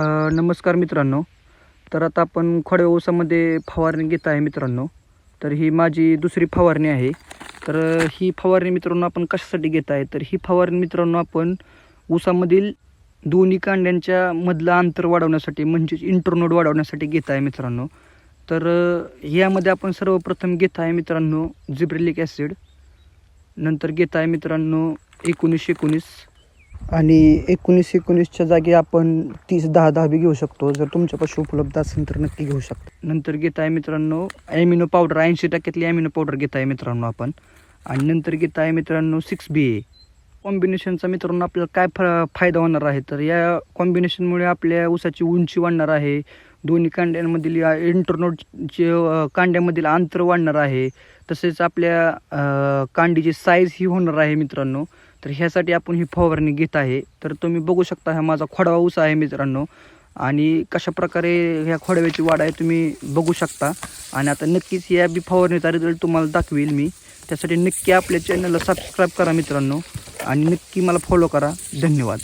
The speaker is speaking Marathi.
नमस्कार मित्रांनो. तर आता आपण खोड्या ओसामध्ये फवारणी घेत आहे मित्रांनो. तर ही माझी दुसरी फवारणी आहे. तर ही फवारणी मित्रांनो आपण कशासाठी घेत आहे? तर ही फवारणी मित्रांनो आपण ऊसामधील दोन्ही कांड्यांच्या मधलं अंतर वाढवण्यासाठी म्हणजेच इंटरनोड वाढवण्यासाठी घेत आहे मित्रांनो. तर यामध्ये आपण सर्वप्रथम घेत आहे मित्रांनो जिब्रेलिक ॲसिड. नंतर घेत आहे मित्रांनो एकोणीस एकोणीस. आणि एकोणीस एकोणीसच्या जागी आपण तीस दहा दहा बी घेऊ शकतो. जर तुमच्यापाशी उपलब्ध असेल तर नक्की घेऊ शकतो. नंतर घेत आहे मित्रांनो ॲमिनो पावडर ऐंशी टक्क्यातली ॲमिनो पावडर घेत आहे मित्रांनो आपण. आणि नंतर घेत आहे मित्रांनो सिक्स बी ए कॉम्बिनेशनचा मित्रांनो आपल्याला काय फ फायदा होणार आहे? तर या कॉम्बिनेशनमुळे आपल्या ऊसाची उंची वाढणार आहे. दोन्ही कांड्यांमधील या इंटरनोटचे कांड्यामधील अंतर वाढणार आहे. तसेच आपल्या कांडीची साईज ही होणार आहे मित्रांनो. तर ह्यासाठी आपण ही फवारणी घेत आहे. तर तुम्ही बघू शकता हा माझा खोडवा ऊस आहे मित्रांनो. आणि कशा प्रकारे ह्या खोडव्याची वाढ आहे तुम्ही बघू शकता. आणि आता नक्कीच या बी फवारणीचा रिझल्ट तुम्हाला दाखवेल मी. त्यासाठी नक्की आपल्या चॅनलला सबस्क्राईब करा मित्रांनो. आणि नक्की मला फॉलो करा. धन्यवाद.